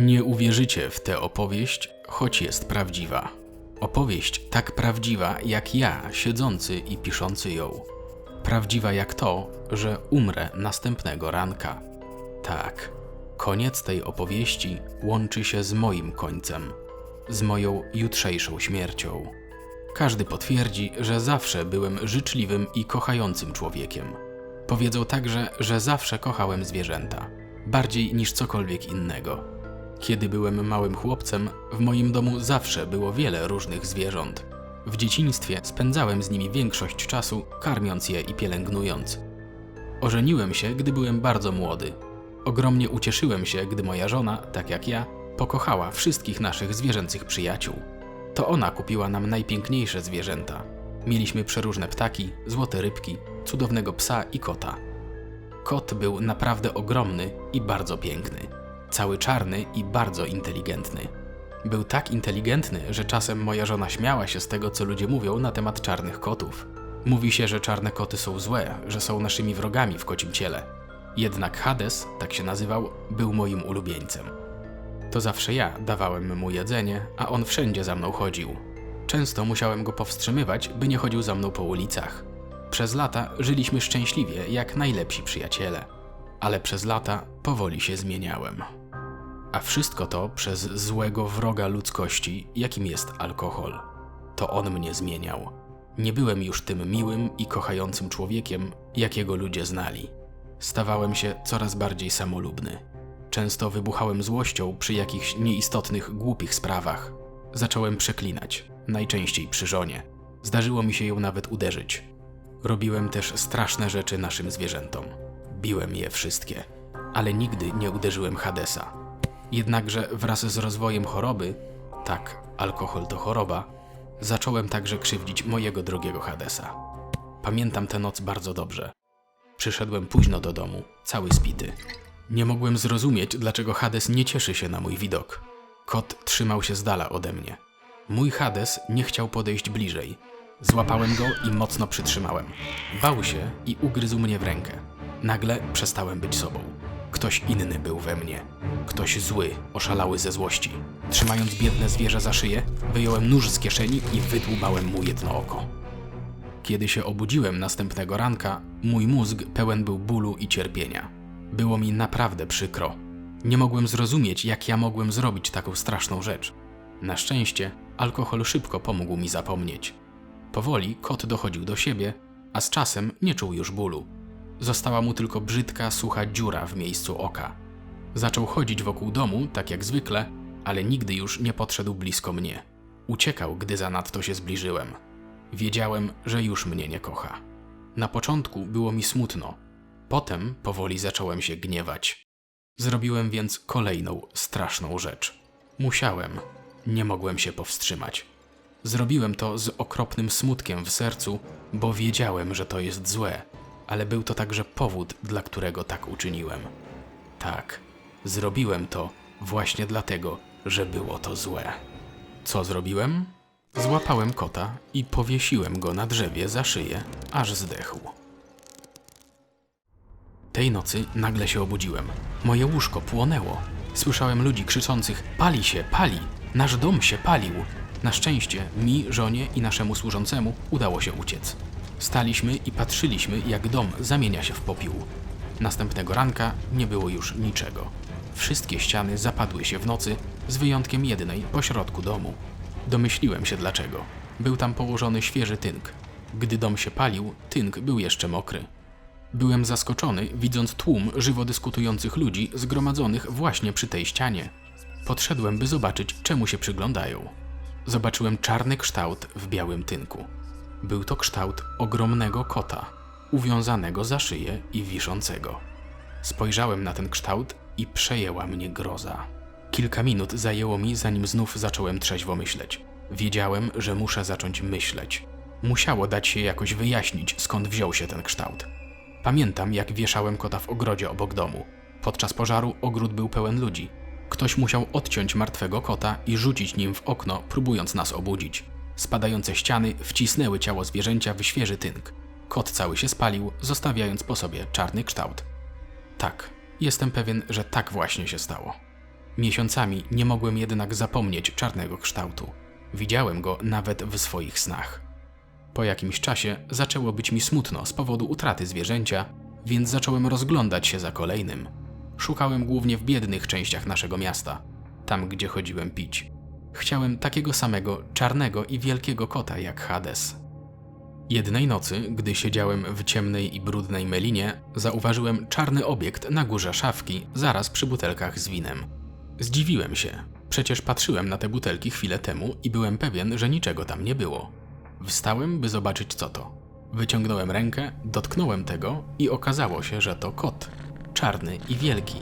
Nie uwierzycie w tę opowieść, choć jest prawdziwa. Opowieść tak prawdziwa jak ja, siedzący i piszący ją. Prawdziwa jak to, że umrę następnego ranka. Tak, koniec tej opowieści łączy się z moim końcem, z moją jutrzejszą śmiercią. Każdy potwierdzi, że zawsze byłem życzliwym i kochającym człowiekiem. Powiedzą także, że zawsze kochałem zwierzęta, bardziej niż cokolwiek innego. Kiedy byłem małym chłopcem, w moim domu zawsze było wiele różnych zwierząt. W dzieciństwie spędzałem z nimi większość czasu, karmiąc je i pielęgnując. Ożeniłem się, gdy byłem bardzo młody. Ogromnie ucieszyłem się, gdy moja żona, tak jak ja, pokochała wszystkich naszych zwierzęcych przyjaciół. To ona kupiła nam najpiękniejsze zwierzęta. Mieliśmy przeróżne ptaki, złote rybki, cudownego psa i kota. Kot był naprawdę ogromny i bardzo piękny. Cały czarny i bardzo inteligentny. Był tak inteligentny, że czasem moja żona śmiała się z tego, co ludzie mówią na temat czarnych kotów. Mówi się, że czarne koty są złe, że są naszymi wrogami w kocim ciele. Jednak Hades, tak się nazywał, był moim ulubieńcem. To zawsze ja dawałem mu jedzenie, a on wszędzie za mną chodził. Często musiałem go powstrzymywać, by nie chodził za mną po ulicach. Przez lata żyliśmy szczęśliwie, jak najlepsi przyjaciele. Ale przez lata powoli się zmieniałem. A wszystko to przez złego wroga ludzkości, jakim jest alkohol. To on mnie zmieniał. Nie byłem już tym miłym i kochającym człowiekiem, jakiego ludzie znali. Stawałem się coraz bardziej samolubny. Często wybuchałem złością przy jakichś nieistotnych, głupich sprawach. Zacząłem przeklinać, najczęściej przy żonie. Zdarzyło mi się ją nawet uderzyć. Robiłem też straszne rzeczy naszym zwierzętom. Biłem je wszystkie, ale nigdy nie uderzyłem Hadesa. Jednakże wraz z rozwojem choroby, tak, alkohol to choroba, zacząłem także krzywdzić mojego drogiego Hadesa. Pamiętam tę noc bardzo dobrze. Przyszedłem późno do domu, cały spity. Nie mogłem zrozumieć, dlaczego Hades nie cieszy się na mój widok. Kot trzymał się z dala ode mnie. Mój Hades nie chciał podejść bliżej. Złapałem go i mocno przytrzymałem. Bał się i ugryzł mnie w rękę. Nagle przestałem być sobą. Ktoś inny był we mnie. Ktoś zły, oszalały ze złości. Trzymając biedne zwierzę za szyję, wyjąłem nóż z kieszeni i wydłubałem mu jedno oko. Kiedy się obudziłem następnego ranka, mój mózg pełen był bólu i cierpienia. Było mi naprawdę przykro. Nie mogłem zrozumieć, jak ja mogłem zrobić taką straszną rzecz. Na szczęście, alkohol szybko pomógł mi zapomnieć. Powoli kot dochodził do siebie, a z czasem nie czuł już bólu. Została mu tylko brzydka, sucha dziura w miejscu oka. Zaczął chodzić wokół domu, tak jak zwykle, ale nigdy już nie podszedł blisko mnie. Uciekał, gdy zanadto się zbliżyłem. Wiedziałem, że już mnie nie kocha. Na początku było mi smutno, potem powoli zacząłem się gniewać. Zrobiłem więc kolejną straszną rzecz. Musiałem, nie mogłem się powstrzymać. Zrobiłem to z okropnym smutkiem w sercu, bo wiedziałem, że to jest złe, ale był to także powód, dla którego tak uczyniłem. Tak, zrobiłem to właśnie dlatego, że było to złe. Co zrobiłem? Złapałem kota i powiesiłem go na drzewie za szyję, aż zdechł. Tej nocy nagle się obudziłem. Moje łóżko płonęło. Słyszałem ludzi krzyczących: Pali się, pali! Nasz dom się palił! Na szczęście mi, żonie i naszemu służącemu udało się uciec. Staliśmy i patrzyliśmy, jak dom zamienia się w popiół. Następnego ranka nie było już niczego. Wszystkie ściany zapadły się w nocy, z wyjątkiem jednej pośrodku domu. Domyśliłem się dlaczego. Był tam położony świeży tynk. Gdy dom się palił, tynk był jeszcze mokry. Byłem zaskoczony, widząc tłum żywo dyskutujących ludzi zgromadzonych właśnie przy tej ścianie. Podszedłem, by zobaczyć, czemu się przyglądają. Zobaczyłem czarny kształt w białym tynku. Był to kształt ogromnego kota, uwiązanego za szyję i wiszącego. Spojrzałem na ten kształt i przejęła mnie groza. Kilka minut zajęło mi, zanim znów zacząłem trzeźwo myśleć. Wiedziałem, że muszę zacząć myśleć. Musiało dać się jakoś wyjaśnić, skąd wziął się ten kształt. Pamiętam, jak wieszałem kota w ogrodzie obok domu. Podczas pożaru ogród był pełen ludzi. Ktoś musiał odciąć martwego kota i rzucić nim w okno, próbując nas obudzić. Spadające ściany wcisnęły ciało zwierzęcia w świeży tynk. Kot cały się spalił, zostawiając po sobie czarny kształt. Tak, jestem pewien, że tak właśnie się stało. Miesiącami nie mogłem jednak zapomnieć czarnego kształtu. Widziałem go nawet w swoich snach. Po jakimś czasie zaczęło być mi smutno z powodu utraty zwierzęcia, więc zacząłem rozglądać się za kolejnym. Szukałem głównie w biednych częściach naszego miasta, tam gdzie chodziłem pić. Chciałem takiego samego czarnego i wielkiego kota jak Hades. Jednej nocy, gdy siedziałem w ciemnej i brudnej melinie, zauważyłem czarny obiekt na górze szafki, zaraz przy butelkach z winem. Zdziwiłem się. Przecież patrzyłem na te butelki chwilę temu i byłem pewien, że niczego tam nie było. Wstałem, by zobaczyć co to. Wyciągnąłem rękę, dotknąłem tego i okazało się, że to kot. Czarny i wielki.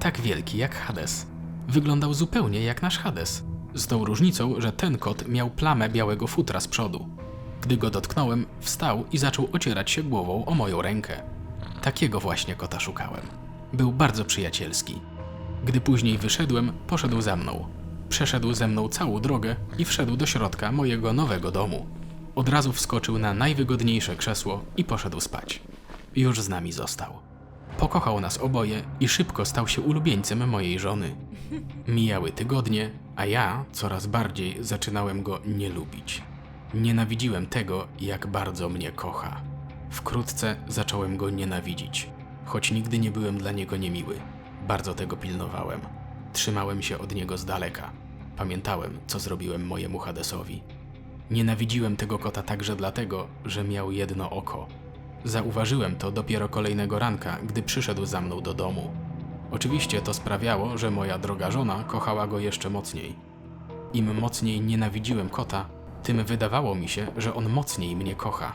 Tak wielki jak Hades. Wyglądał zupełnie jak nasz Hades. Z tą różnicą, że ten kot miał plamę białego futra z przodu. Gdy go dotknąłem, wstał i zaczął ocierać się głową o moją rękę. Takiego właśnie kota szukałem. Był bardzo przyjacielski. Gdy później wyszedłem, poszedł za mną. Przeszedł ze mną całą drogę i wszedł do środka mojego nowego domu. Od razu wskoczył na najwygodniejsze krzesło i poszedł spać. Już z nami został. Pokochał nas oboje i szybko stał się ulubieńcem mojej żony. Mijały tygodnie, a ja coraz bardziej zaczynałem go nie lubić. Nienawidziłem tego, jak bardzo mnie kocha. Wkrótce zacząłem go nienawidzić, choć nigdy nie byłem dla niego niemiły. Bardzo tego pilnowałem. Trzymałem się od niego z daleka. Pamiętałem, co zrobiłem mojemu Hadesowi. Nienawidziłem tego kota także dlatego, że miał jedno oko. Zauważyłem to dopiero kolejnego ranka, gdy przyszedł za mną do domu. Oczywiście to sprawiało, że moja droga żona kochała go jeszcze mocniej. Im mocniej nienawidziłem kota, tym wydawało mi się, że on mocniej mnie kocha.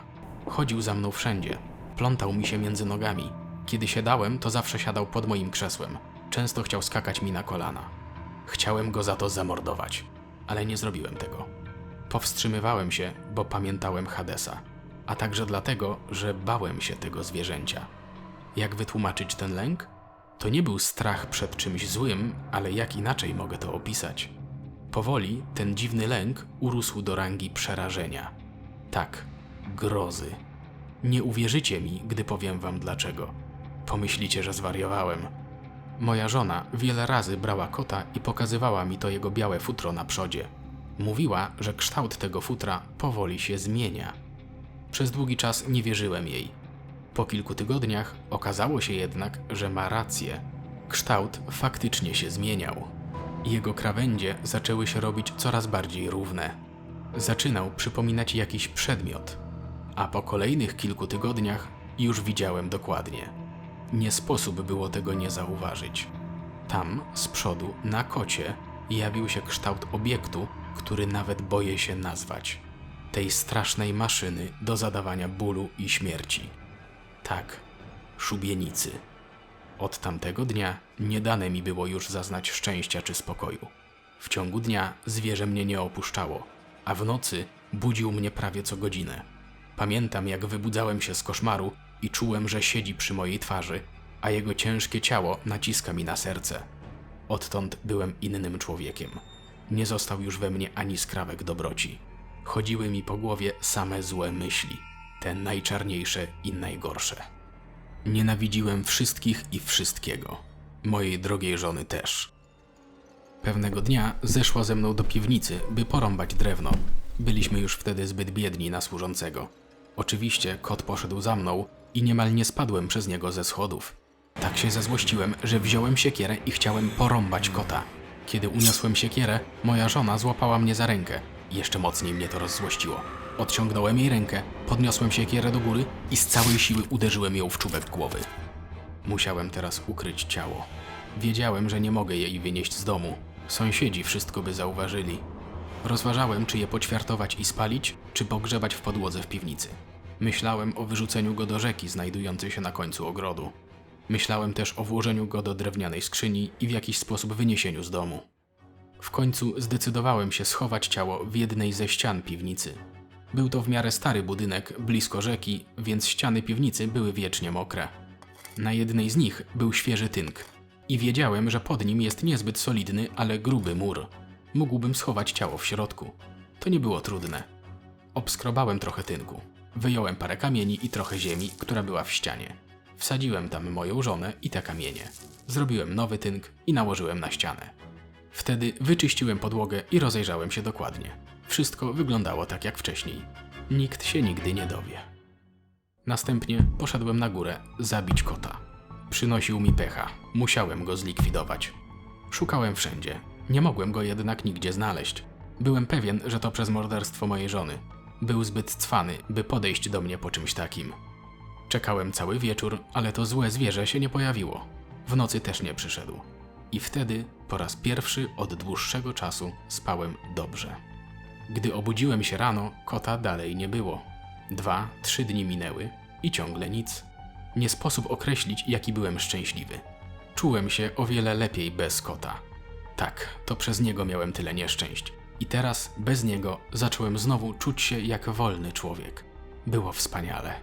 Chodził za mną wszędzie, plątał mi się między nogami. Kiedy siadałem, to zawsze siadał pod moim krzesłem. Często chciał skakać mi na kolana. Chciałem go za to zamordować, ale nie zrobiłem tego. Powstrzymywałem się, bo pamiętałem Hadesa, a także dlatego, że bałem się tego zwierzęcia. Jak wytłumaczyć ten lęk? To nie był strach przed czymś złym, ale jak inaczej mogę to opisać? Powoli ten dziwny lęk urósł do rangi przerażenia. Tak, grozy. Nie uwierzycie mi, gdy powiem wam dlaczego. Pomyślicie, że zwariowałem. Moja żona wiele razy brała kota i pokazywała mi to jego białe futro na przodzie. Mówiła, że kształt tego futra powoli się zmienia. Przez długi czas nie wierzyłem jej. Po kilku tygodniach okazało się jednak, że ma rację. Kształt faktycznie się zmieniał. Jego krawędzie zaczęły się robić coraz bardziej równe. Zaczynał przypominać jakiś przedmiot, a po kolejnych kilku tygodniach już widziałem dokładnie. Nie sposób było tego nie zauważyć. Tam, z przodu, na kocie, jawił się kształt obiektu, który nawet boję się nazwać. Tej strasznej maszyny do zadawania bólu i śmierci. Tak, szubienicy. Od tamtego dnia nie dane mi było już zaznać szczęścia czy spokoju. W ciągu dnia zwierzę mnie nie opuszczało, a w nocy budził mnie prawie co godzinę. Pamiętam, jak wybudzałem się z koszmaru i czułem, że siedzi przy mojej twarzy, a jego ciężkie ciało naciska mi na serce. Odtąd byłem innym człowiekiem. Nie został już we mnie ani skrawek dobroci. Chodziły mi po głowie same złe myśli, te najczarniejsze i najgorsze. Nienawidziłem wszystkich i wszystkiego. Mojej drogiej żony też. Pewnego dnia zeszła ze mną do piwnicy, by porąbać drewno. Byliśmy już wtedy zbyt biedni na służącego. Oczywiście kot poszedł za mną i niemal nie spadłem przez niego ze schodów. Tak się zezłościłem, że wziąłem siekierę i chciałem porąbać kota. Kiedy uniosłem siekierę, moja żona złapała mnie za rękę. Jeszcze mocniej mnie to rozzłościło. Odciągnąłem jej rękę, podniosłem siekierę do góry i z całej siły uderzyłem ją w czubek głowy. Musiałem teraz ukryć ciało. Wiedziałem, że nie mogę jej wynieść z domu. Sąsiedzi wszystko by zauważyli. Rozważałem, czy je poćwiartować i spalić, czy pogrzebać w podłodze w piwnicy. Myślałem o wyrzuceniu go do rzeki znajdującej się na końcu ogrodu. Myślałem też o włożeniu go do drewnianej skrzyni i w jakiś sposób wyniesieniu z domu. W końcu zdecydowałem się schować ciało w jednej ze ścian piwnicy. Był to w miarę stary budynek, blisko rzeki, więc ściany piwnicy były wiecznie mokre. Na jednej z nich był świeży tynk i wiedziałem, że pod nim jest niezbyt solidny, ale gruby mur. Mógłbym schować ciało w środku. To nie było trudne. Obskrobałem trochę tynku. Wyjąłem parę kamieni i trochę ziemi, która była w ścianie. Wsadziłem tam moją żonę i te kamienie. Zrobiłem nowy tynk i nałożyłem na ścianę. Wtedy wyczyściłem podłogę i rozejrzałem się dokładnie. Wszystko wyglądało tak jak wcześniej. Nikt się nigdy nie dowie. Następnie poszedłem na górę zabić kota. Przynosił mi pecha, musiałem go zlikwidować. Szukałem wszędzie, nie mogłem go jednak nigdzie znaleźć. Byłem pewien, że to przez morderstwo mojej żony. Był zbyt cwany, by podejść do mnie po czymś takim. Czekałem cały wieczór, ale to złe zwierzę się nie pojawiło. W nocy też nie przyszedł. I wtedy, po raz pierwszy od dłuższego czasu, spałem dobrze. Gdy obudziłem się rano, kota dalej nie było. Dwa, trzy dni minęły i ciągle nic. Nie sposób określić, jaki byłem szczęśliwy. Czułem się o wiele lepiej bez kota. Tak, to przez niego miałem tyle nieszczęść. I teraz, bez niego, zacząłem znowu czuć się jak wolny człowiek. Było wspaniale.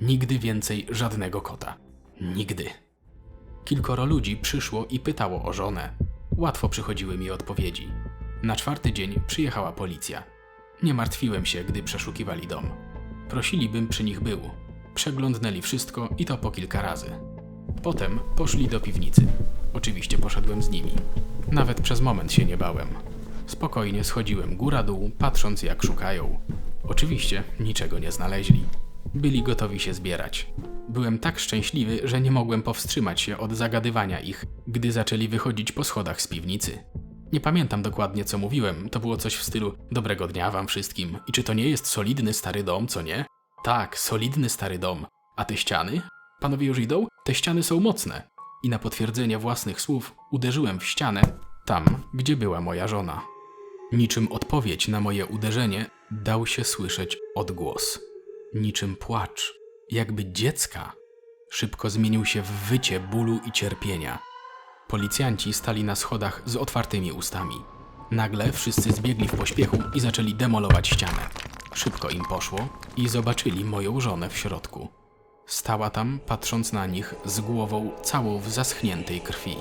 Nigdy więcej żadnego kota. Nigdy. Kilkoro ludzi przyszło i pytało o żonę. Łatwo przychodziły mi odpowiedzi. Na czwarty dzień przyjechała policja. Nie martwiłem się, gdy przeszukiwali dom. Prosili, bym przy nich był. Przeglądnęli wszystko i to po kilka razy. Potem poszli do piwnicy. Oczywiście poszedłem z nimi. Nawet przez moment się nie bałem. Spokojnie schodziłem góra-dół, patrząc jak szukają. Oczywiście niczego nie znaleźli. Byli gotowi się zbierać. Byłem tak szczęśliwy, że nie mogłem powstrzymać się od zagadywania ich, gdy zaczęli wychodzić po schodach z piwnicy. Nie pamiętam dokładnie, co mówiłem, to było coś w stylu dobrego dnia wam wszystkim. I czy to nie jest solidny stary dom, co nie? Tak, solidny stary dom. A te ściany? Panowie już idą? Te ściany są mocne. I na potwierdzenie własnych słów uderzyłem w ścianę, tam, gdzie była moja żona. Niczym odpowiedź na moje uderzenie dał się słyszeć odgłos. Niczym płacz, jakby dziecka. Szybko zmienił się w wycie bólu i cierpienia. Policjanci stali na schodach z otwartymi ustami. Nagle wszyscy zbiegli w pośpiechu i zaczęli demolować ścianę. Szybko im poszło i zobaczyli moją żonę w środku. Stała tam, patrząc na nich, z głową całą w zaschniętej krwi,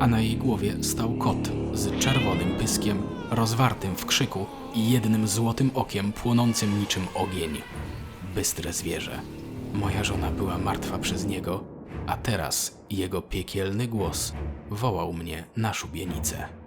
a na jej głowie stał kot z czerwonym pyskiem, rozwartym w krzyku i jednym złotym okiem płonącym niczym ogień. Bystre zwierzę. Moja żona była martwa przez niego, a teraz jego piekielny głos wołał mnie na szubienicę.